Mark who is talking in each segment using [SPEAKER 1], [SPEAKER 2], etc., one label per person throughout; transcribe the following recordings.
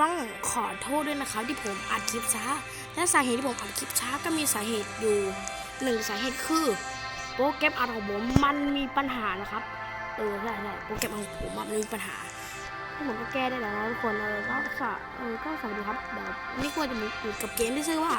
[SPEAKER 1] ต้องขอโทษด้วยนะครับที่ผมอัดคลิปช้า และสาเหตุที่ผมอัดคลิปช้าก็มีสาเหตุอยู่หนึ่งสาเหตุคือโปรแกรมอัดของผมมันมีปัญหานะครับ เออใช่ใช่โปรแกรมของผมมันมีปัญหาผมก็แก้ได้แล้วนะทุกคนเออก็สะเออก็สวัสดีครับเดี๋ยวนี่ก็จะมีอยู่กับเกมที่ชื่อว่า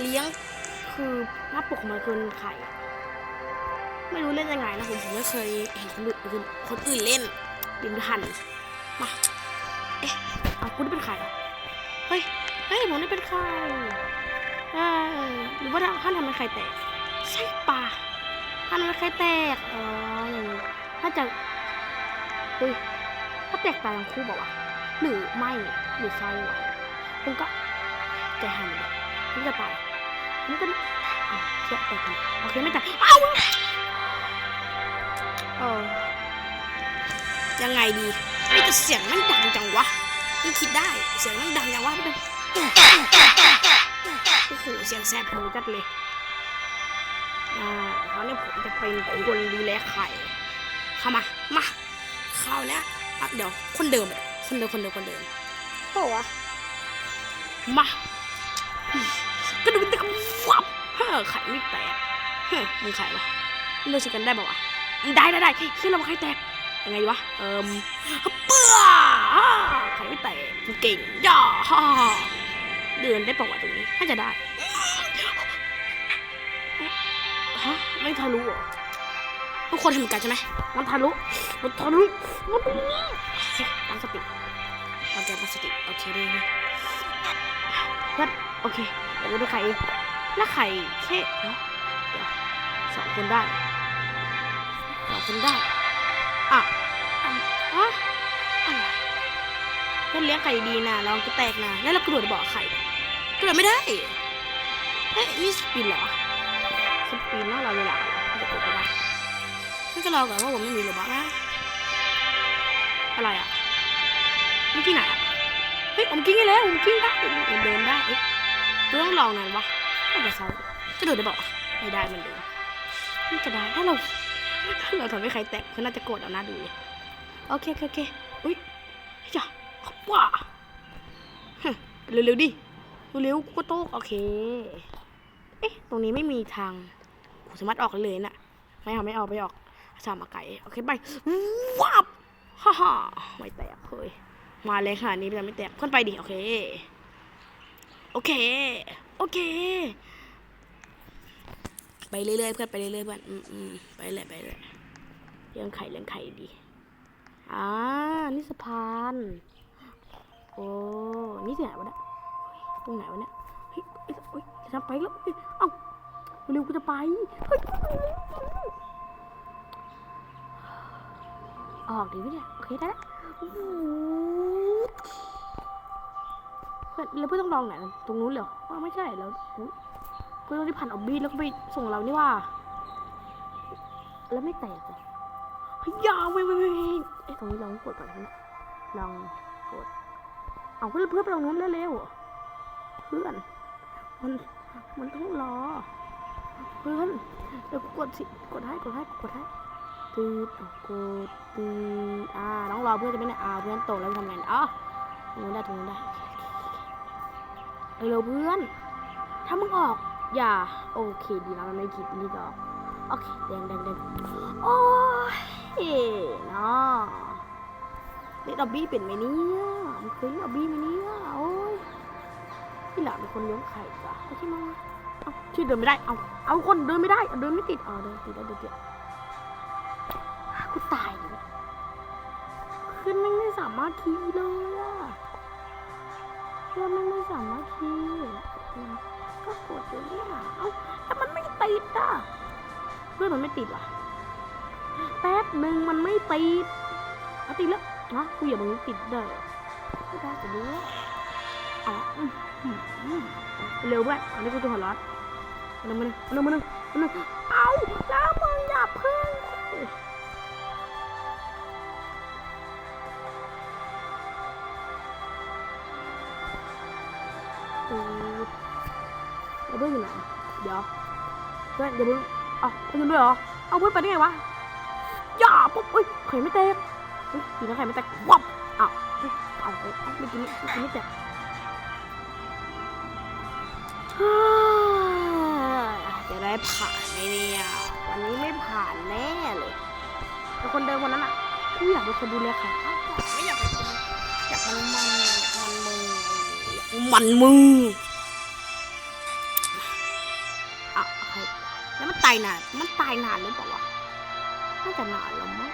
[SPEAKER 1] เลี้ยงคือหน้าปกมันคือไข่ไม่รู้เล่นยังไงนะผมผมไม่เคยเห็นคนอื่นคนอื่นเล่นดินทันมาเอ๊ะ เอาคุณได้เป็นใครอเฮ้ย เฮ้ยผมได้เป็นใครเอ้ยหรือว่าท่านทำเป็นไข่แตก ใช่ป่ะท่านทำเป็นไข่แตก อ๋ออย่างนี้ถ้าจะเฮ้ยถ้าแตกตายทั้งคู่บอกว่าวะหรือไม่หรือใช่วะผมก็ใจหันเลยผมจะไปผมก็เชื่อแตกกันโอเคไม่แตกเอ้าเออยังไงดีไม่แต่เสียงมันดังจังวะ มันคิดได้ เสียงมันดังจังวะไม่เป็นโอ้โห เสียงแสบหูจัดเลย อ่าคราวนี้ผมจะเป็นคนดูแลไข่ เข้ามา มาคราวเนี้ยอะเดี๋ยวคนเดิมอะคนเดิม คนเดิม คนเดิมโอ้วะมาก็ดูมันจะวับเฮ้อไข่ไม่แตกเฮ้ยมึงไข่วะมึงเลือกชิกันได้ป่าวะ ได้ได้ได้ชื่อเราไข่แตก ยังไงวะ เอิ่มเปื้อไข่ไม่แตกกูเก่งย่าฮ่าเดินได้ประวัติตรงนี้น่าจะได้ฮะไม่ทะลุทุกคนเห็นเหมือนกันใช่ไหมมันทะลุมันทะลุมันทะลุโอเคตั้งสติตั้งใจตั้งสติโอเคเลยเพื่อนโอเคเดี๋ยวเราดูไข่แล้วไข่แค่เนาะสองคนได้สองคนได้ อะอะอะอะไรเพื่อนเลี้ยงไข่ดีนะลองจะแตกนะ แล้วเรากระโดดบ่อไข่กระโดดไม่ได้เฮ้ยนี่สปินเหรอสปินเนาะเราเวลาจะกดไม่ได้นี่ก็รอก่อนว่าผมไม่มีโลบักนะอะไรอะนี่ที่ไหนอะเฮ้ยผมกิ้งได้แล้วผมกิ้งได้ผมเดินได้เอ๊ะเราต้องลองหน่อยวะน่าจะเขากระโดดได้บอกไม่ได้มันเดิมนี่จะได้ถ้าเรา เราทำให้ใครแตกเขาน่าจะโกรธเอาหน้าดู โอเคโอเคโอเคอุ้ยจ้ะว้าฮึเร็วๆดิ เร็วๆกูก็โต๊ะโอเค เอ๊ะ ตรงนี้ไม่มีทางกูสามารถออกเลยน่ะ ไม่เอาไม่เอาไม่ออกสามมาไก่โอเคไปว้าบฮ่าฮ่าไม่แตกเคยมาเลยค่ะนี่จะไม่แตกขึ้นไปดิ โอเค โอเค โอเค ไปเรื่อยๆเพื่อนไปเรื่อยๆเพื่อนอืมอืมไปเลยไปเลยเลี้ยงไข่เลี้ยงไข่ดีอ่านี่สะพานโอ้นี่ที่ไหนวะเนี่ยตรงไหนวะเนี่ยเฮ้ยเอ้ยจะทำไปแล้วเอ้าเร็วกูจะไปเฮ้ยออกดีไหมเนี่ยโอเคได้แล้วเพื่อนแล้วเพื่อนต้องลองไหนนะตรงนู้นเหรอว่าไม่ใช่แล้วอุ๊ย ก็ต้องที่ผ่านออบบี้แล้วก็ไปส่งเรานี่ว่า แล้วไม่แตกเลยเฮ้ยาเว้ยเว้ยเว้ยเอ้ตรงนี้ลองกดก่อนนะลองกด เอาเพื่อนเพื่อนไปตรงนู้นเร็วๆเพื่อน มันมันต้องรอ เพื่อนเดี๋ยวกดสิกดให้กดให้กดให้ตืดอะกดตืดอ่าต้องรอเพื่อนจะไม่ได้อ่าเพื่อนโตแล้วทำไงอ๋อตรงนู้นได้ตรงนู้นได้เร็วเพื่อน ถ้ามึงออก อย่าโอเคดีนะมันไม่คิดนี่ก็โอเคแดงแดงแดงโอ้ยเนาะเล่นดอบบี้เป็นไหมเนี่ยมันเคยเล่นดอบบี้ไหมเนี่ยโอ้ยพี่หลานเป็นคนเลี้ยงไข่จ้ะไม่ใช่มั้งเอาชื่อเดินไม่ได้เอาเอาคนเดินไม่ได้เดินไม่ติดอ๋อเดินติดแล้วเดินติดกูตายอยู่เนี่ยขึ้นแม่ไม่สามารถคีเลยอะเพื่อนแม่ไม่สามารถคีอืม ก็กดอยู่เนี่ยเอ้าแต่มันไม่ติดอะเพื่อนมันไม่ติดว่ะ แป๊บหนึ่งมันไม่ติดเอาติดแล้วนะกูอย่ามึงติดเด้อไม่ได้จะดูอ๋อเร็วเพื่อนอันนี้กูจะหัวร้อนมาหนึ่งมาหนึ่งมาหนึ่งมานึ่งมานึ่งเอาแล้วมึงอย่าเพิ่งเอ เราเพื่อนอยู่ไหน เดี๋ยว เพื่อนอย่าเพิ่งเอ้าเพื่อนด้วยเหรอ เอาเพื่อนไปได้ไงวะย่าปุ๊บเอ้ยไข่ไม่แตกเฮ้ยดีนะไข่ไม่แตกวับอ้าวเอาเอาไปเอาไปกินนี่กินนี่แต่ฮ่าจะได้ผ่านไหมเนี่ยวันนี้ไม่ผ่านแน่เลยแต่คนเดิมคนนั้นอะกูอยากเป็นคนดูแลใครไม่อยากเป็นคนอยากมันมันอยากมันมืออยากมันมือายนาน มันตายนานหรือเปล่าวะน่าจะนานแล้วมั้ง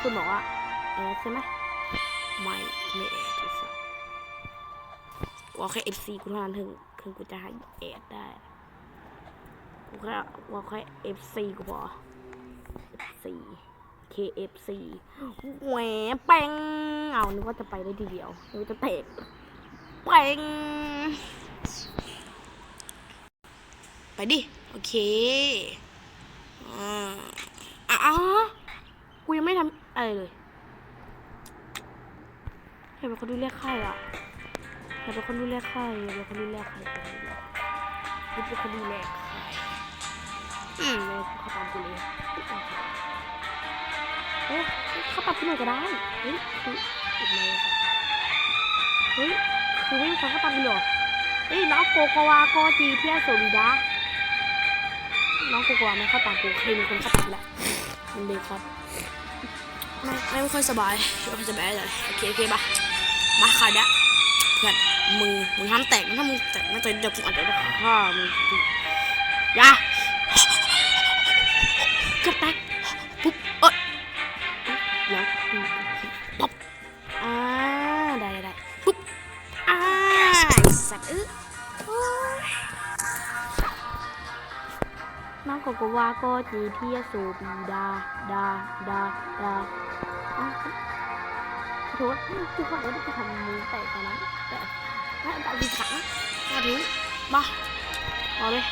[SPEAKER 1] คุณบอกว่าแอดใช่ไหมไม่ไม่แอดที่สุดว่าแค่เอฟซีกูเท่านั้นถึงถึงกูจะให้แอดได้กูแค่ว่าแค่เอฟซีกูพอ FC KFC แหวแปงเอานึกว่าจะไปได้ทีเดียวนึกว่าจะเตะแปง ไปดิ โอเคอ่าอะอะกูยังไม่ทำอะไรเลยเห็นเป็นคนดูแลใครอะเห็นเป็นคนดูแลใครเห็นเป็นคนดูแลใครเป็นคนดูแลเห็นเป็นคนดูแลใครอืมเลยเขาตามกูเลยเฮ้ยเขาตัดที่ไหนก็ได้เฮ้ยคือติดเลยอะเฮ้ยคือไม่มีคนเขาตัดกูเหรอเฮ้ยน้องโกโกวาโกจีเทียโซบิดา น้องโกโกวาไม่เข้าตามกูเคยมีคนเข้าตามกูแหละมันเบคอนไม่ไม่ค่อยสบายไม่ค่อยสบายเลยโอเคโอเคปะมาขายละเพื่อนมึงมึงห้ามแตกนะถ้ามึงแตกน่าจะเดี๋ยวกูอาจจะฆ่ามึงอย่าเกือบแตก โกโกวาก็จีเทียโซบีดา ดา ดา ดาโทษทุกคนว่าจะทำมือแตกตอนนั้นแต่ให้เอาดีขังมาถึงมาเอาเลย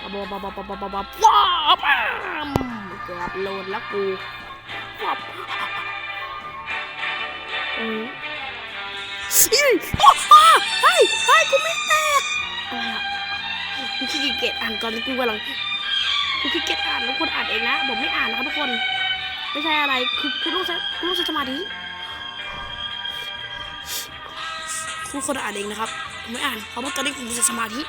[SPEAKER 1] บาบบาบบาบาบาบาว้าวปั๊มเกือบโลนแล้วกูว้าวเอ้ยอีโอ้ฮ่าเฮ้ยเฮ้ยกูไม่แตกอะไรอะกูขี้เกียจอ่านก่อนกูกำลัง กูขี้เกียจอ่านแล้วคนอ่านเองนะผมไม่อ่านนะครับทุกคน ไม่ใช่อะไรคือกูต้องใช้กูต้องใช้สมาธิคุณคนอ่านเองนะครับผมไม่อ่านเพราะว่าตอนนี้กูใช้สมาธิ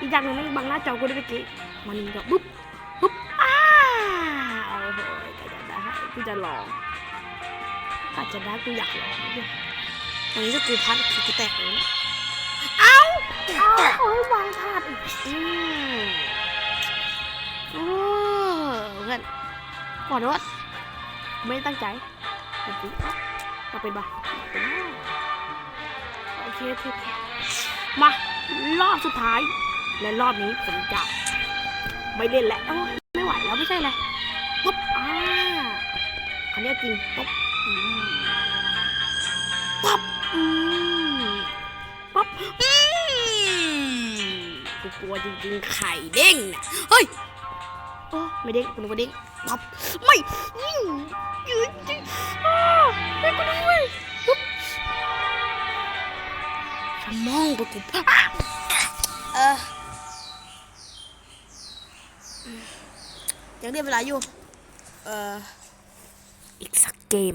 [SPEAKER 1] อีกอย่างหนึ่งมันบังหน้าจอกูได้เมื่อกี้มันนี่ก็ปุ๊บปุ๊บอ้าโอ้โหก็จะได้กูจะลองอาจจะได้กูอยากลองเนี่ยตอนนี้ถ้ากูพัดคือกูแตกเลยเอ้าเอ้าเขาให้วางพลาดอีกอืม เพื่อนขอโทษไม่ตั้งใจจริงๆมาเป็นบ้าเป็นบ้าโอเคโอเคมารอบสุดท้าย และรอบนี้ผมจะไม่เล่นแล้วไม่ไหวแล้วไม่ใช่เลยปุ๊บอ่าคันนี้จริงปุ๊บอืมปั๊บอืมปั๊บอืมกูกลัวจริงๆไข่เด้งนะเฮ้ย ไม่เด้งกูนึกว่าเด้งปั๊บไม่อืมยืนจริงอ้าไม่กูด้วยปุ๊บสมองประกุบอะเออยังเรียนเวลาอยู่ เอ่ออีกสักเกม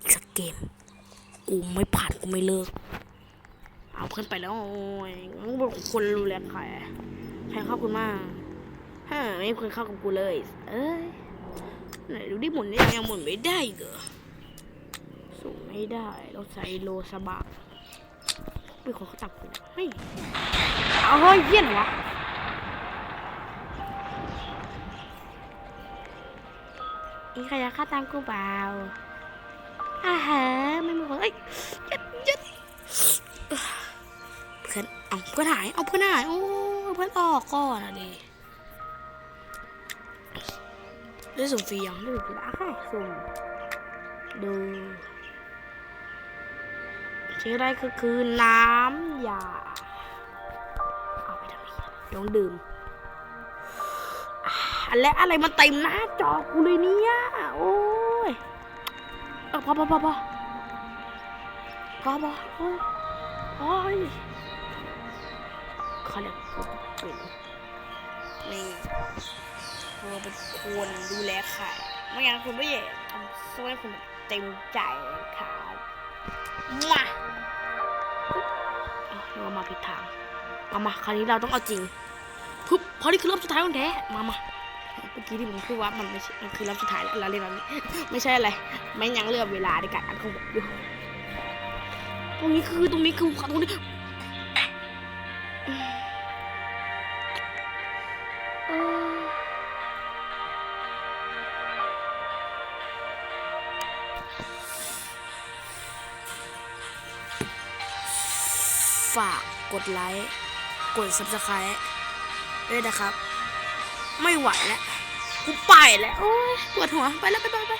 [SPEAKER 1] อีกสักเกม กูไม่ผ่านกูไม่เลิก เอาเพื่อนไปแล้วโอ้ยงั้นกูเป็นคนรู้แลใครใครข้าคุณมาก ฮะไม่เคยเข้ากับกูเลย เอ้ยไหนดูดิหมุนได้ยังหมุนไม่ได้เหรอสูงไม่ได้เราใส่โลสบะเป็นคนเขาตับกูเฮ้ยเอาเฮ้ยเยี่ยนวะอีใครจะฆ่าตามกูเปล่าอ่าฮะไม่มีคนเอ้ยยัดยัดเพื่อนเอาเพื่อนหายเอาเพื่อนหายโอ้เพื่อนออกก่อนอะดิ ได้สุ่มฟรียังได้สุ่มฟรีแล้วค่ะสุ่มดูชื่ออะไรก็คือน้ำยาเอาไปทำไมลองดื่มและอะไรมันเต็มหน้าจอกูเลยเนี่ย โอ้ยเออพอพอพอพอพอพอโอ้ยโอ้ยเขาเรียกเป็นนี่ เป็นคนดูแลไข่ไม่งั้นคุณไม่แย่ทำช่วยคุณเต็มใจครับมาเรามาผิดทางเอามาคราวนี้เราต้องเอาจริงปุ๊บเพราะนี่คือรอบสุดท้ายของแท้มามาเมื่อกี้ที่ผมพูดว่ามันไม่ใช่มันคือรอบสุดท้ายแล้วเราเล่นเราเล่นไม่ใช่อะไรไม่ยังเลือกเวลาในการอัดของผมอยู่ตรงนี้คือตรงนี้คือตรงนี้ ฝากกดไลค์ กด subscribe ด้วยนะครับ ไม่ไหวแล้ว กูไปแล้ว โอ้ยปวดหัว ไปแล้ว ไปไปไป